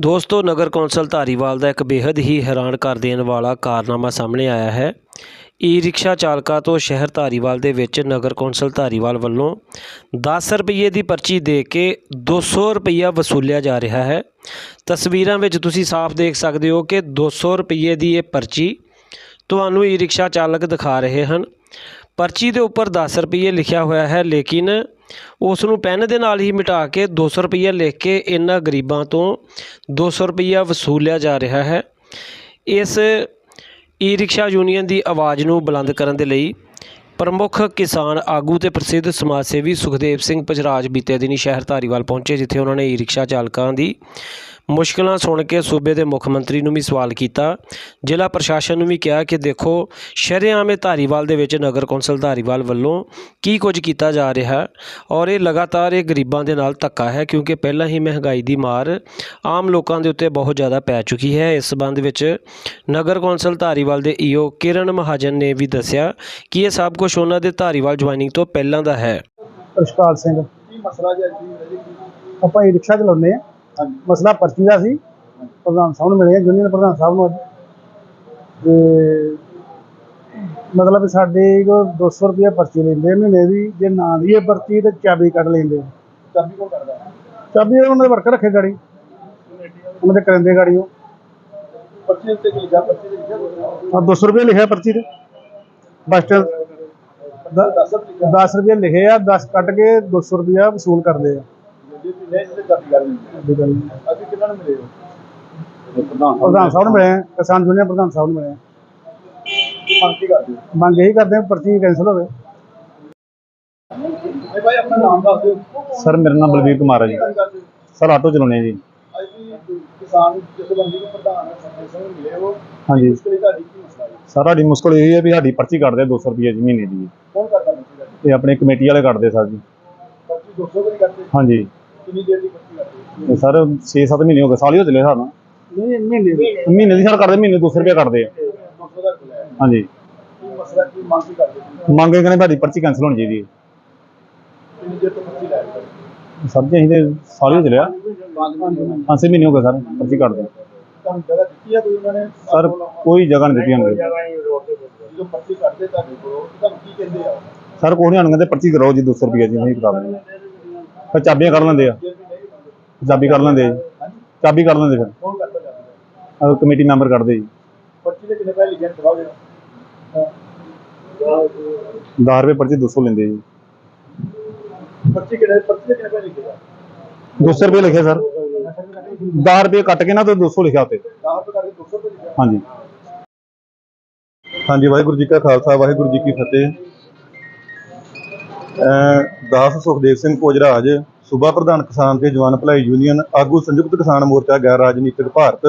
ਦੋਸਤੋ, ਨਗਰ ਕੌਂਸਲ ਧਾਰੀਵਾਲ ਦਾ ਇੱਕ ਬੇहद ਹੀ ਹੈਰਾਨ ਕਰ ਦੇਣ ਵਾਲਾ ਕਾਰਨਾਮਾ ਸਾਹਮਣੇ ਆਇਆ ਹੈ। ਈ ਰਿਕਸ਼ਾ ਚਾਲਕਾਂ ਤੋਂ ਸ਼ਹਿਰ ਧਾਰੀਵਾਲ ਦੇ ਵਿੱਚ ਨਗਰ ਕੌਂਸਲ ਧਾਰੀਵਾਲ ਵੱਲੋਂ 10 ਰੁਪਏ ਦੀ ਪਰਚੀ ਦੇ ਕੇ 200 ਰੁਪਈਆ ਵਸੂਲਿਆ ਜਾ ਰਿਹਾ ਹੈ। ਤਸਵੀਰਾਂ ਵਿੱਚ ਤੁਸੀਂ ਸਾਫ਼ ਦੇਖ ਸਕਦੇ ਹੋ ਕਿ 200 ਰੁਪਏ ਦੀ ਇਹ ਪਰਚੀ ਤੁਹਾਨੂੰ ਈ ਰਿਕਸ਼ਾ ਚਾਲਕ ਦਿਖਾ ਰਹੇ ਹਨ। ਪਰਚੀ ਦੇ ਉੱਪਰ 10 ਰੁਪਏ ਲਿਖਿਆ ਹੋਇਆ ਹੈ, ਲੇਕਿਨ ਉਸ ਨੂੰ ਪੈਨ ਦੇ ਨਾਲ ਹੀ ਮਿਟਾ ਕੇ 200 ਰੁਪਈਆ ਲਿਖ ਕੇ ਇਹਨਾਂ ਗਰੀਬਾਂ ਤੋਂ 200 ਰੁਪਈਆ ਵਸੂਲਿਆ ਜਾ ਰਿਹਾ ਹੈ। ਇਸ ਈ ਰਿਕਸ਼ਾ ਯੂਨੀਅਨ ਦੀ ਆਵਾਜ਼ ਨੂੰ ਬੁਲੰਦ ਕਰਨ ਦੇ ਲਈ ਪ੍ਰਮੁੱਖ ਕਿਸਾਨ ਆਗੂ ਤੇ ਪ੍ਰਸਿੱਧ ਸਮਾਜ ਸੇਵੀ ਸੁਖਦੇਵ ਸਿੰਘ ਪਜਰਾਜ ਬੀਤੇ ਦਿਨੀ ਸ਼ਹਿਰ ਧਾਰੀਵਾਲ ਪਹੁੰਚੇ, ਜਿੱਥੇ ਉਹਨਾਂ ਨੇ ਈ ਰਿਕਸ਼ਾ ਚਾਲਕਾਂ ਦੀ ਮੁਸ਼ਕਲਾਂ ਸੁਣ ਕੇ ਸੂਬੇ ਦੇ ਮੁੱਖ ਮੰਤਰੀ ਨੂੰ ਵੀ ਸਵਾਲ ਕੀਤਾ। ਜ਼ਿਲ੍ਹਾ ਪ੍ਰਸ਼ਾਸਨ ਨੂੰ ਵੀ ਕਿਹਾ ਕਿ ਦੇਖੋ ਸ਼ਰੇਆਮ ਇਹ ਧਾਰੀਵਾਲ ਦੇ ਵਿੱਚ ਨਗਰ ਕੌਂਸਲ ਧਾਰੀਵਾਲ ਵੱਲੋਂ ਕੀ ਕੁਝ ਕੀਤਾ ਜਾ ਰਿਹਾ ਹੈ ਔਰ ਇਹ ਲਗਾਤਾਰ ਇਹ ਗਰੀਬਾਂ ਦੇ ਨਾਲ ਧੱਕਾ ਹੈ ਕਿਉਂਕਿ ਪਹਿਲਾਂ ਹੀ ਮਹਿੰਗਾਈ ਦੀ ਮਾਰ ਆਮ ਲੋਕਾਂ ਦੇ ਉੱਤੇ ਬਹੁਤ ਜ਼ਿਆਦਾ ਪੈ ਚੁੱਕੀ ਹੈ। ਇਸ ਸੰਬੰਧ ਵਿੱਚ ਨਗਰ ਕੌਂਸਲ ਧਾਰੀਵਾਲ ਦੇ ਈਓ ਕਿਰਨ ਮਹਾਜਨ ਨੇ ਵੀ ਦੱਸਿਆ ਕਿ ਇਹ ਸਭ ਕੁਝ ਉਹਨਾਂ ਦੇ ਧਾਰੀਵਾਲ ਜੁਆਇਨਿੰਗ ਤੋਂ ਪਹਿਲਾਂ ਦਾ ਹੈ। ਪ੍ਰਸ਼ਪਾਲ ਸਿੰਘ ਕੀ ਮਸਲਾ ਜੀ ਅੱਜ ਦੀ ਆਪਾਂ ਇਹ ਰਿਕਸ਼ਾ ਚਲਾਉਂਦੇ ਆ ਮਸਲਾ ਪਰਚੀ ਦਾ ਸੀ। ਪ੍ਰਧਾਨ ਸਾਹਿਬ ਨੂੰ ਮਿਲੇ ਯੂਨੀਅਨ ਪ੍ਰਧਾਨ ਸਾਹਿਬ ਨੂੰ ਅੱਜ। ਤੇ ਮਤਲਬ ਸਾਡੇ ਕੋਲ 200 ਰੁਪਏ ਪਰਚੀ ਲੈਂਦੇ ਮਹੀਨੇ ਦੀ। ਜੇ ਨਾ ਦੀ ਇਹ ਪਰਚੀ ਤੇ ਚਾਬੀ ਕੱਢ ਲੈਂਦੇ। ਚਾਬੀ ਕੋਲ ਕਰਦਾ ਚਾਬੀ ਉਹਨਾਂ ਦੇ ਵਰਕਰ ਰੱਖੇ ਗਾੜੀ। ਉਹਨਾਂ ਦੇ ਕਰਿੰਦੇ ਗਾੜੀ ਉਹ। ਪਰਚੀ ਉੱਤੇ ਕੀ ਲਿਖਿਆ? ਪਰਚੀ ਤੇ ਲਿਖਿਆ ਆ 200 ਰੁਪਏ ਲਿਖਿਆ ਪਰਚੀ ਤੇ। ਬਸ ਸਟੈਂਡ 10 ਲਿਖਿਆ। 10 ਰੁਪਏ ਲਿਖੇ ਆ 10 ਕੱਟ ਕੇ 200 ਰੁਪਏ ਵਸੂਲ ਕਰਦੇ ਆ। ਵੀ। ਅਸੀਂ ਨੂੰ ਮਿਲੇ ਹੋ? ਪ੍ਰਧਾਨ ਸਾਹਿਬ ਨੂੰ ਮਿਲੇ ਆ ਕਿਸਾਨ ਯੂਨੀਅਨ ਪ੍ਰਧਾਨ ਸਾਹਿਬ ਨੂੰ ਮਿਲੇ ਆ ਮੰਗ ਕੀ ਕਰਦੇ ਹੋ? ਮੰਗ ਇਹੀ ਕਰਦੇ ਆ ਪਰਚੀ ਕੈਂਸਲ ਹੋਵੇ। ਨਹੀਂ ਭਾਈ ਆਪਣਾ ਨਾਮ ਦੱਸ ਦਿਓ। ਸਰ ਮੇਰਾ ਨਾਮ ਬਲਵੀਰ ਕੁਮਾਰ ਹੈ ਜੀ। ਗੱਲ ਕਰਦੇ ਹੋ? ਸਰ ਆਟੋ ਚਲਾਉਂਦੇ ਜੀ। ਅੱਜ ਦੀ ਕਿਸਾਨ ਜਥੇਬੰਦੀ ਦੇ ਪ੍ਰਧਾਨ ਸਿੰਘ ਨੂੰ ਮਿਲੇ ਹੋ ਹਾਂਜੀ। ਇਸ ਲਈ ਤੁਹਾਡੀ ਕੀ ਮਸਲਾ ਹੈ? ਸਰ ਸਾਡੀ ਮੁਸ਼ਕਲ ਇਹ ਹੈ ਵੀ ਸਾਡੀ ਪਰਚੀ ਕੱਟਦੇ 200 ਰੁਪਏ ਜੀ ਮਹੀਨੇ ਦੀ। ਕੌਣ ਕਰਦਾ ਪਰਚੀ ਦਾ ਤੇ ਆਪਣੇ ਕਮੇਟੀ ਵਾਲੇ ਕੱਟਦੇ ਸਰ ਜੀ। ਪਰਚੀ 200 ਕੋਈ ਕਰਦੇ ਹਾਂਜੀ। ਕਿੰਨੀ ਦੇਰ ਦੀ ਪਰਚੀ ਕਰਦੇ ਤੇ ਸਰ 6-7 ਮਹੀਨੇ ਹੋ ਗਏ ਸਾਲ ਹੀ ਹੋ ਚਲੇ ਸਾਨੂੰ। ਨਹੀਂ ਮਹੀਨੇ ਦੀ। ਮਹੀਨੇ ਦੀ। ਸਰ ਕਰਦੇ ਮਹੀਨੇ 200 ਰੁਪਏ ਕੱਟਦੇ ਆ। 200 ਦਾ ਖੁੱਲਾ ਹੈ ਹਾਂਜੀ। ਕੀ ਮਸਲਾ ਕੀ ਮੰਗ ਕੀ ਕਰਦੇ ਹੋ? ਮੰਗ ਇਹ ਕਹਿੰਦੇ ਸਾਡੀ ਪਰਚੀ ਕੈਂਸਲ ਹੋਣੀ ਚਾਹੀਦੀ ਹੈ। ਕਿੰਨੀ ਦੇਰ ਤੋਂ ਪਰਚੀ ਲੈ ਰਹੇ ਹੋ? ਸਰ ਜੀ ਅਸੀਂ ਤੇ ਸਾਲ ਹੀ ਹੋ ਚਲਿਆ। 5 ਮਹੀਨੇ ਹੋ ਗਏ। ਸਰ ਪਰਚੀ ਕੱਟਦੇ। ਤੁਹਾਨੂੰ ਜਗ੍ਹਾ ਦਿੱਤੀ ਹੈ ਕੋਈ ਉਹਨਾਂ ਨੇ? ਸਰ ਕੋਈ ਜਗ੍ਹਾ ਨਹੀਂ ਦਿੱਤੀ ਹੰਗੇ ਜਦੋਂ ਪਰਚੀ ਕੱਢਦੇ ਤੁਹਾਡੇ ਕੋਲੋਂ ਤੇ ਤੁਹਾਨੂੰ ਕੀ ਕਹਿੰਦੇ ਆ? ਸਰ ਕੋਈ ਨਹੀਂ ਕਹਿੰਦੇ ਪਰਚੀ ਕਰਾਓ ਜੀ 200 ਰੁਪਏ ਜੀ ਨਹੀਂ ਕਰਾ ਦਿੰਦੇ ਫਿਰ ਚਾਬੀਆਂ ਕਰ ਲੈਂਦੇ ਆ। ਚਾਬੀ ਕਰ ਲੈਂਦੇ ਆ ਜੀ। ਹਾਂਜੀ ਚਾਬੀ ਕਰ ਲੈਂਦੇ ਫਿਰ। ਕੌਣ ਕਰਦਾ ਜਾਂਦਾ ਅਹ ਕਮੇਟੀ ਮੈਂਬਰ ਕੱਢਦੇ ਜੀ। ਪਰਚੀ ਦੇ ਕਿੰਨੇ ਪੈਸੇ ਲਿਖੇ ਦਿਖਾਓ ਜਰਾ 10 ਰੁਪਏ ਪਰਚੀ 200 ਲੈਂਦੇ ਜੀ। ਪਰਚੀ ਕਿੰਨੇ ਪਰਚੀ ਦੇ ਕਿੰਨੇ ਪੈਸੇ ਲਿਖੇ ਆ? 200 ਰੁਪਏ ਲਿਖਿਆ ਸਰ। 10 ਰੁਪਏ ਕੱਟ ਕੇ ਨਾ ਤੇ 200 ਲਿਖਿਆ ਉੱਤੇ 10 ਰੁਪਏ ਕਰਕੇ 200 ਰੁਪਏ ਲਿਖਿਆ। ਹਾਂਜੀ। ਹਾਂਜੀ ਵਾਹਿਗੁਰੂ ਜੀ ਕਾ ਖਾਲਸਾ ਵਾਹਿਗੁਰੂ ਜੀ ਕੀ ਫਤਿਹ। ਦਾਸ ਸੁਖਦੇਵ ਸਿੰਘ ਕੋਜਰਾਜ, ਸੂਬਾ ਪ੍ਰਧਾਨ ਕਿਸਾਨ ਤੇ ਜਵਾਨ ਭਲਾਈ ਯੂਨੀਅਨ, ਆਗੂ ਸੰਯੁਕਤ ਕਿਸਾਨ ਮੋਰਚਾ, ਗੈਰ ਰਾਜਨੀਤਿਕ ਭਾਰਤ।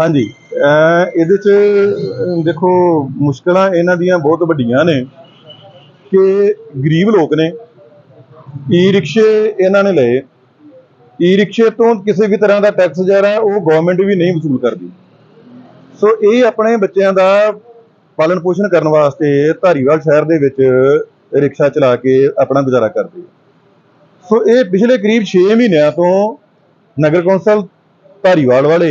ਹਾਂਜੀ ਇਹਦੇ ਚ ਦੇਖੋ, ਮੁਸ਼ਕਲਾਂ ਇਹਨਾਂ ਦੀਆਂ ਬਹੁਤ ਵੱਡੀਆਂ ਨੇ ਕਿ ਗਰੀਬ ਲੋਕ ਨੇ ਈ ਰਿਕਸ਼ੇ ਇਹਨਾਂ ਨੇ ਲਏ। ਈ ਰਿਕਸ਼ੇ ਤੋਂ ਕਿਸੇ ਵੀ ਤਰ੍ਹਾਂ ਦਾ ਟੈਕਸ ਜਿਹੜਾ, ਉਹ ਗਵਰਨਮੈਂਟ ਵੀ ਨਹੀਂ ਵਸੂਲ ਕਰਦੀ। ਸੋ ਇਹ ਆਪਣੇ ਬੱਚਿਆਂ ਦਾ ਪਾਲਣ ਪੋਸ਼ਣ ਕਰਨ ਵਾਸਤੇ ਧਾਰੀਵਾਲ ਸ਼ਹਿਰ ਦੇ ਵਿੱਚ ਰਿਕਸ਼ਾ ਚਲਾ ਕੇ ਆਪਣਾ ਗੁਜ਼ਾਰਾ ਕਰਦੇ ਸੋ ਇਹ ਪਿਛਲੇ ਕਰੀਬ 6 ਮਹੀਨਿਆਂ ਤੋਂ ਨਗਰ ਕੌਂਸਲ ਧਾਰੀਵਾਲ ਵਾਲੇ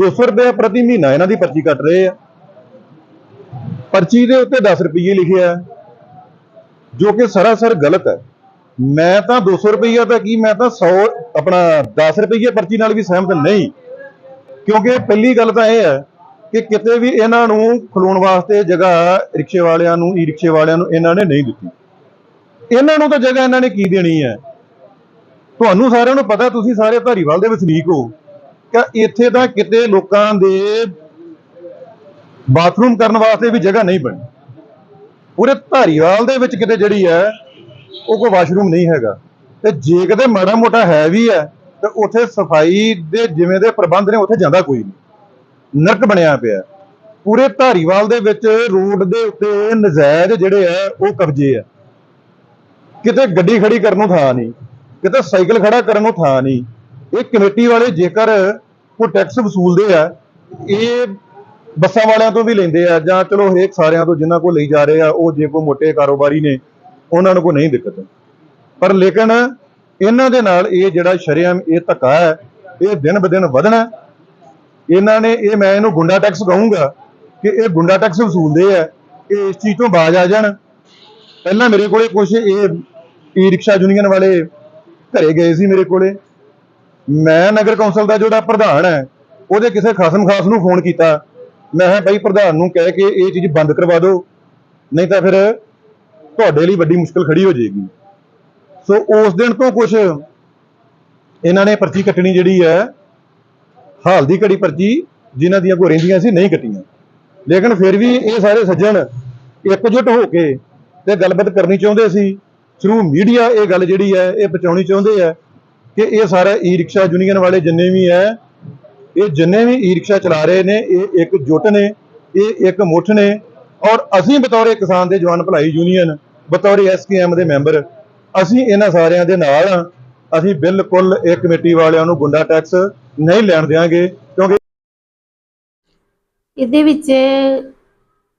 200 ਰੁਪਏ ਪ੍ਰਤੀ ਮਹੀਨਾ ਇਹਨਾਂ ਦੀ ਪਰਚੀ ਕੱਟ ਰਹੇ ਆ। ਪਰਚੀ ਦੇ ਉੱਤੇ 10 ਰੁਪਏ ਲਿਖਿਆ ਜੋ ਕਿ ਸਰਾਸਰ ਗਲਤ ਹੈ। ਮੈਂ ਤਾਂ 200 ਰੁਪਈਆ ਤਾਂ ਕੀ, ਮੈਂ ਤਾਂ 100 ਆਪਣਾ 10 ਰੁਪਏ ਪਰਚੀ ਨਾਲ ਵੀ ਸਹਿਮਤ ਨਹੀਂ। ਕਿਉਂਕਿ ਪਹਿਲੀ ਗੱਲ ਤਾਂ ਇਹ ਹੈ ਕਿ ਕਿਤੇ ਵੀ ਇਹਨਾਂ ਨੂੰ ਖਲੋਣ ਵਾਸਤੇ ਜਗ੍ਹਾ ਰਿਕਸ਼ੇ ਵਾਲਿਆਂ ਨੂੰ ਈ ਰਿਕਸ਼ੇ ਵਾਲਿਆਂ ਨੂੰ ਇਹਨਾਂ ਨੇ ਨਹੀਂ ਦਿੱਤੀ। ਇਹਨਾਂ ਨੂੰ ਤਾਂ ਜਗ੍ਹਾ ਇਹਨਾਂ ਨੇ ਕੀ ਦੇਣੀ ਹੈ? ਤੁਹਾਨੂੰ ਸਾਰਿਆਂ ਨੂੰ ਪਤਾ, ਤੁਸੀਂ ਸਾਰੇ ਧਾਰੀਵਾਲ ਦੇ ਵਸਨੀਕ ਹੋ। ਕਿ ਇੱਥੇ ਤਾਂ ਕਿਤੇ ਲੋਕਾਂ ਦੇ ਬਾਥਰੂਮ ਕਰਨ ਵਾਸਤੇ ਵੀ ਜਗ੍ਹਾ ਨਹੀਂ ਬਣੀ। ਪੂਰੇ ਧਾਰੀਵਾਲ ਦੇ ਵਿੱਚ ਕਿਤੇ ਜਿਹੜੀ ਹੈ, ਉਹ ਕੋਈ ਵਾਸ਼ਰੂਮ ਨਹੀਂ ਹੈਗਾ। ਤੇ ਜੇ ਕਿਤੇ ਮਾੜਾ ਮੋਟਾ ਹੈ ਵੀ ਹੈ, ਤੇ ਉੱਥੇ ਸਫ਼ਾਈ ਦੇ ਜਿਵੇਂ ਦੇ ਪ੍ਰਬੰਧ ਨੇ, ਉੱਥੇ ਜਾਂਦਾ ਕੋਈ ਨਹੀਂ। ਨਰਕ ਬਣਿਆ ਪਿਆ ਪੂਰੇ ਧਾਰੀਵਾਲ ਦੇ ਵਿੱਚ ਰੋਡ ਦੇ ਉੱਤੇ ਨਜਾਇਜ਼ ਜਿਹੜੇ ਆ ਉਹ ਕਬਜ਼ੇ ਆ ਕਿਤੇ ਗੱਡੀ ਖੜੀ ਕਰਨ ਨੂੰ ਥਾਂ ਨਹੀਂ, ਕਿਤੇ ਸਾਈਕਲ ਖੜਾ ਕਰਨ ਨੂੰ ਥਾਂ ਨਹੀਂ। ਇਹ ਕਮੇਟੀ ਵਾਲੇ ਜੇਕਰ ਕੋਈ ਟੈਕਸ ਵਸੂਲਦੇ ਆ, ਇਹ ਬੱਸਾਂ ਵਾਲਿਆਂ ਤੋਂ ਵੀ ਲੈਂਦੇ ਆ ਜਾਂ ਚਲੋ ਹਰੇਕ ਸਾਰਿਆਂ ਤੋਂ ਜਿਨ੍ਹਾਂ ਕੋਲ ਲਈ ਜਾ ਰਹੇ ਆ, ਉਹ ਜੇ ਕੋਈ ਮੋਟੇ ਕਾਰੋਬਾਰੀ ਨੇ, ਉਹਨਾਂ ਨੂੰ ਕੋਈ ਨਹੀਂ ਦਿੱਕਤ। ਪਰ ਲੇਕਿਨ ਇਹਨਾਂ ਦੇ ਨਾਲ ਇਹ ਜਿਹੜਾ ਸ਼ਰੇਆਮ ਇਹ ਧੱਕਾ ਹੈ, ਇਹ ਦਿਨ ਬ ਦਿਨ ਵਧਣਾ ਇਹਨਾਂ ਨੇ, ਇਹ ਮੈਂ ਇਹਨੂੰ ਗੁੰਡਾ ਟੈਕਸ ਕਹੂੰਗਾ ਕਿ ਇਹ ਗੁੰਡਾ ਟੈਕਸ ਵਸੂਲਦੇ ਆ, ਇਹ ਇਸ ਚੀਜ਼ ਤੋਂ ਬਾਜ ਆ ਜਾਣ। ਪਹਿਲਾਂ ਮੇਰੇ ਕੋਲੇ ਕੁਝ ਇਹ ਈ ਰਿਕਸ਼ਾ ਯੂਨੀਅਨ ਵਾਲੇ ਘਰੇ ਗਏ ਸੀ ਮੇਰੇ ਕੋਲੇ। ਮੈਂ ਨਗਰ ਕੌਂਸਲ ਦਾ ਜਿਹੜਾ ਪ੍ਰਧਾਨ ਹੈ ਉਹਦੇ ਕਿਸੇ ਖਾਸਮ ਖਾਸ ਨੂੰ ਫੋਨ ਕੀਤਾ। ਮੈਂ ਕਿਹਾ ਬਈ ਪ੍ਰਧਾਨ ਨੂੰ ਕਹਿ ਕੇ ਇਹ ਚੀਜ਼ ਬੰਦ ਕਰਵਾ ਦਿਓ, ਨਹੀਂ ਤਾਂ ਫਿਰ ਤੁਹਾਡੇ ਲਈ ਵੱਡੀ ਮੁਸ਼ਕਲ ਖੜੀ ਹੋ ਜਾਏਗੀ। ਸੋ ਉਸ ਦਿਨ ਤੋਂ ਕੁਝ ਇਹਨਾਂ ਨੇ ਪਰਚੀ ਕੱਟਣੀ ਜਿਹੜੀ ਹੈ ਹਾਲ ਦੀ ਘੜੀ ਪਰਚੀ ਜਿਨ੍ਹਾਂ ਦੀਆਂ ਕੋ ਰਹਿੰਦੀਆਂ ਸੀ ਨਹੀਂ ਕੱਟੀਆਂ। ਲੇਕਿਨ ਫਿਰ ਵੀ ਇਹ ਸਾਰੇ ਸੱਜਣ ਇਕਜੁੱਟ ਹੋ ਕੇ ਤੇ ਗੱਲਬਾਤ ਕਰਨੀ ਚਾਹੁੰਦੇ ਸੀ। ਥਰੂ ਮੀਡੀਆ ਇਹ ਗੱਲ ਜਿਹੜੀ ਹੈ, ਇਹ ਪਹੁੰਚਾਉਣੀ ਚਾਹੁੰਦੇ ਆ ਕਿ ਇਹ ਸਾਰਾ ਈ ਰਿਕਸ਼ਾ ਯੂਨੀਅਨ ਵਾਲੇ ਜਿੰਨੇ ਵੀ ਹੈ, ਇਹ ਜਿੰਨੇ ਵੀ ਈ ਰਿਕਸ਼ਾ ਚਲਾ ਰਹੇ ਨੇ, ਇਹ ਇੱਕ ਜੁੱਟ ਨੇ, ਇਹ ਇੱਕ ਮੁੱਠ ਨੇ ਔਰ ਅਸੀਂ ਬਤੌਰੇ ਕਿਸਾਨ ਦੇ ਜਵਾਨ ਭਲਾਈ ਯੂਨੀਅਨ ਬਤੌਰੇ ਐਸਕੇਐਮ ਦੇ ਮੈਂਬਰ, ਅਸੀਂ ਇਹਨਾਂ ਸਾਰਿਆਂ ਦੇ ਨਾਲ ਅਸੀਂ ਬਿਲਕੁਲ ਇਹ ਕਮੇਟੀ ਵਾਲਿਆਂ ਨੂੰ ਗੁੰਡਾ ਟੈਕਸ ਨਹੀਂ ਲੈਣ ਦਿਆਂਗੇ, ਕਿਉਂਕਿ ਇਹਦੇ ਵਿੱਚ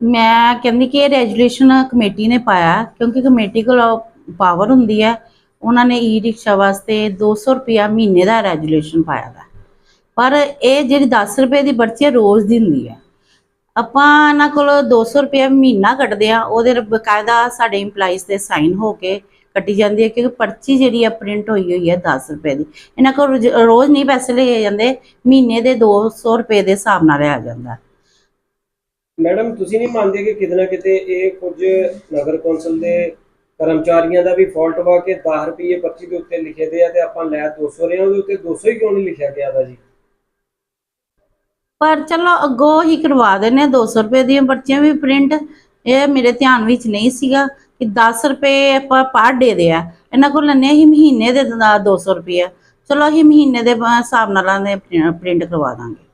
ਮੈਂ ਕਹਿੰਦੀ ਕਿ ਇਹ ਰੈਜੂਲੇਸ਼ਨ ਕਮੇਟੀ ਨੇ ਪਾਇਆ, ਕਿਉਂਕਿ ਕਮੇਟੀ ਕੋਲ ਪਾਵਰ ਹੁੰਦੀ ਹੈ ਉਹਨਾਂ ਨੇ ਈ ਰਿਕਸ਼ਾ ਵਾਸਤੇ 200 ਰੁਪਿਆ ਮਹੀਨੇ ਦਾ ਰੈਜੂਲੇਸ਼ਨ ਪਾਇਆ ਦਾ। ਪਰ ਇਹ ਜਿਹੜੀ 10 ਰੁਪਏ ਦੀ ਪਰਚੀ ਹੈ ਰੋਜ਼ ਦੀ ਹੁੰਦੀ ਹੈ ਆਪਾਂ ਇਹਨਾਂ ਕੋਲ 200 ਰੁਪਏ ਮਹੀਨਾ ਕੱਟਦੇ ਆ, ਉਹਦੇ ਬਕਾਇਦਾ ਸਾਡੇ EMPLOYEES ਦੇ ਸਾਈਨ ਹੋ ਕੇ ਕੱਟੀ ਜਾਂਦੀ ਹੈ ਕਿਉਂਕਿ ਪਰਚੀ ਜਿਹੜੀ ਹੈ ਪ੍ਰਿੰਟ ਹੋਈ ਹੋਈ ਹੈ 10 ਰੁਪਏ ਦੀ। ਇਹਨਾਂ ਕੋਲ ਰੋਜ਼- ਰੋਜ਼ ਨਹੀਂ ਪੈਸੇ ਲਏ ਜਾਂਦੇ ਮਹੀਨੇ ਦੇ 200 ਰੁਪਏ ਦੇ ਹਿਸਾਬ ਨਾਲ ਲਿਆ ਜਾਂਦਾ। ਮੈਡਮ ਤੁਸੀਂ ਨਹੀਂ ਮੰਨਦੇ ਕਿ ਕਿਤੇ ਨਾ ਕਿਤੇ ਇਹ ਕੁਝ ਨਗਰ ਕੌਂਸਲ ਦੇ ਕਰਮਚਾਰੀਆਂ ਦਾ ਵੀ ਫਾਲਟ ਵਾ ਕਿ 10 ਰੁਪਏ ਪਰਚੀ ਦੇ ਉੱਤੇ ਲਿਖੇ ਦੇ ਆ ਤੇ ਆਪਾਂ ਲੈ 200 ਰਹੇ ਹਾਂ ਉਹਦੇ ਉੱਤੇ 200 ਹੀ ਕਿਉਂ ਨਹੀਂ ਲਿਖਿਆ ਗਿਆ ਦਾ ਜੀ? ਪਰ ਚਲੋ ਅੱਗੋਂ ਹੀ ਕਰਵਾ ਦਿੰਨੇ 200 ਰੁਪਏ ਦੀਆਂ ਪਰਚੀਆਂ ਵੀ ਪ੍ਰਿੰਟ ਇਹ ਮੇਰੇ ਧਿਆਨ ਵਿੱਚ ਨਹੀਂ ਸੀਗਾ। ਕਿ 10 ਰੁਪਏ ਆਪਾਂ ਪਰ ਡੇ ਦੇ ਆ। ਇਹਨਾਂ ਕੋਲ ਲੈਣੇ ਹੀ ਮਹੀਨੇ ਦੇ 200 ਰੁਪਏ। ਚਲੋ ਅਸੀਂ ਮਹੀਨੇ ਦੇ ਹਿਸਾਬ ਨਾਲ ਪ੍ਰਿੰਟ ਕਰਵਾ ਦਾਂਗੇ।